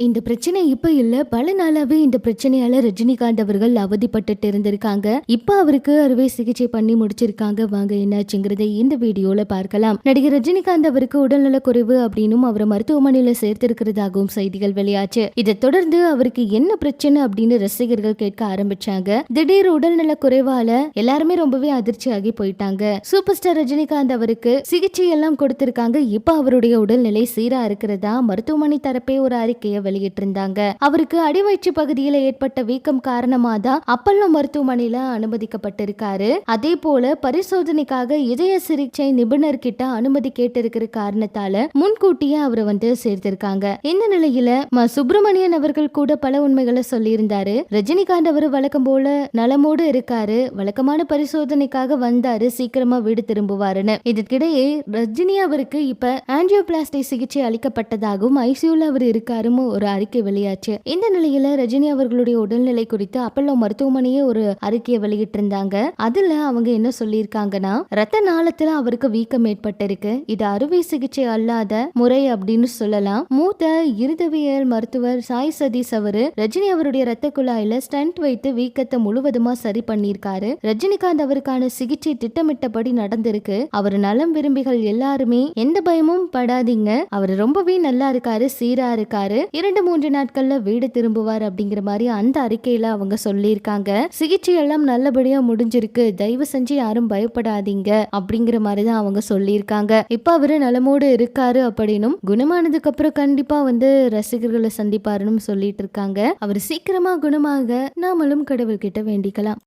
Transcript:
இந்த பிரச்சனை இப்ப இல்ல. பல நாளாவே இந்த பிரச்சனையால ரஜினிகாந்த் அவர்கள் அவதிப்பட்டுட்டு இருந்திருக்காங்க. இப்ப அவருக்கு அறுவை சிகிச்சை பண்ணி முடிச்சிருக்காங்க. வாங்க என்னாச்சுங்கிறதை இந்த வீடியோல பார்க்கலாம். நடிகர் ரஜினிகாந்த் அவருக்கு உடல்நல குறைவு அப்படின்னும் அவரை மருத்துவமனையில சேர்த்திருக்கிறதாகவும் செய்திகள் வெளியாச்சு. இதை தொடர்ந்து அவருக்கு என்ன பிரச்சனை அப்படின்னு ரசிகர்கள் கேட்க ஆரம்பிச்சாங்க. திடீர் உடல்நல குறைவால எல்லாருமே ரொம்பவே அதிர்ச்சியாகி போயிட்டாங்க. சூப்பர் ஸ்டார் ரஜினிகாந்த் அவருக்கு சிகிச்சை எல்லாம் கொடுத்திருக்காங்க. இப்ப அவருடைய உடல்நிலை சீரா இருக்கிறதா? மருத்துவமனை தரப்பே ஒரு அறிக்கையை வெளியிட்டிருந்தாங்க. அவருக்கு அடிவயிற்று பகுதியில ஏற்பட்ட வீக்கம் காரணமா தான் அப்பல்லோ மருத்துவமனையில அனுமதிக்கப்பட்டிருக்காரு. அதே போல பரிசோதனைக்காக இதய சிகிச்சை நிபுணர் கிட்ட அனுமதி கேட்டிருக்கிற காரணத்தால முன்கூட்டியே அவரை வந்து சேர்த்திருக்காங்க. இந்த நிலையில சுப்பிரமணியன் அவர்கள் கூட பல உண்மைகளை சொல்லியிருந்தாரு. ரஜினிகாந்த் அவர் வழக்கம் போல நலமோடு இருக்காரு. வழக்கமான பரிசோதனைக்காக வந்தாரு. சீக்கிரமா வீடு திரும்புவாருன்னு. இதற்கிடையே ரஜினி அவருக்கு இப்ப ஆன்ஜியோபிளாஸ்டி சிகிச்சை அளிக்கப்பட்டதாகவும் ஐசியூல அவர் இருக்காரும் ஒரு அறிக்கை வெளியாச்சு. இந்த நிலையில ரஜினி அவர்களுடைய உடல்நிலை குறித்து அப்பல்லோ மருத்துவமனையே ஒரு அறிக்கையை வெளியிட்டிருந்தாங்க. அதுல அவங்க என்ன சொல்லியிருக்காங்கன்னா ரத்த நாளத்துல அவருக்கு வீக்கம் ஏற்பட்டிருக்கு. இது அறுவை சிகிச்சை அல்லாத முறை அப்படின்னு சொல்லலாம். மூத்த இருதவியல் மருத்துவர் சாய் சதீஷ் அவரு ரஜினி அவருடைய ரத்த குழாயில ஸ்டண்ட் வைத்து வீக்கத்தை முழுவதுமா சரி பண்ணியிருக்காரு. ரஜினிகாந்த் அவருக்கான சிகிச்சை திட்டமிட்டபடி நடந்திருக்கு. அவர் நலம் விரும்பிகள் எல்லாருமே எந்த பயமும் படாதீங்க. அவர் ரொம்பவே நல்லா இருக்காரு சீரா இருக்காரு. இரண்டு மூன்று நாட்கள்ல வீடு திரும்புவார் அப்படிங்கிற மாதிரி அந்த அறிக்கையில அவங்க சொல்லியிருக்காங்க. சிகிச்சை எல்லாம் நல்லபடியா முடிஞ்சிருக்கு. தயவு செஞ்சு யாரும் பயப்படாதீங்க அப்படிங்கிற மாதிரி தான் அவங்க சொல்லியிருக்காங்க. இப்ப அவரு நலமோடு இருக்காரு அப்படின்னும் குணமானதுக்கு அப்புறம் கண்டிப்பா வந்து ரசிகர்களை சந்திப்பாருன்னு சொல்லிட்டு இருக்காங்க. அவர் சீக்கிரமா குணமாக நாமளும் கடவுள்கிட்ட வேண்டிக்கலாம்.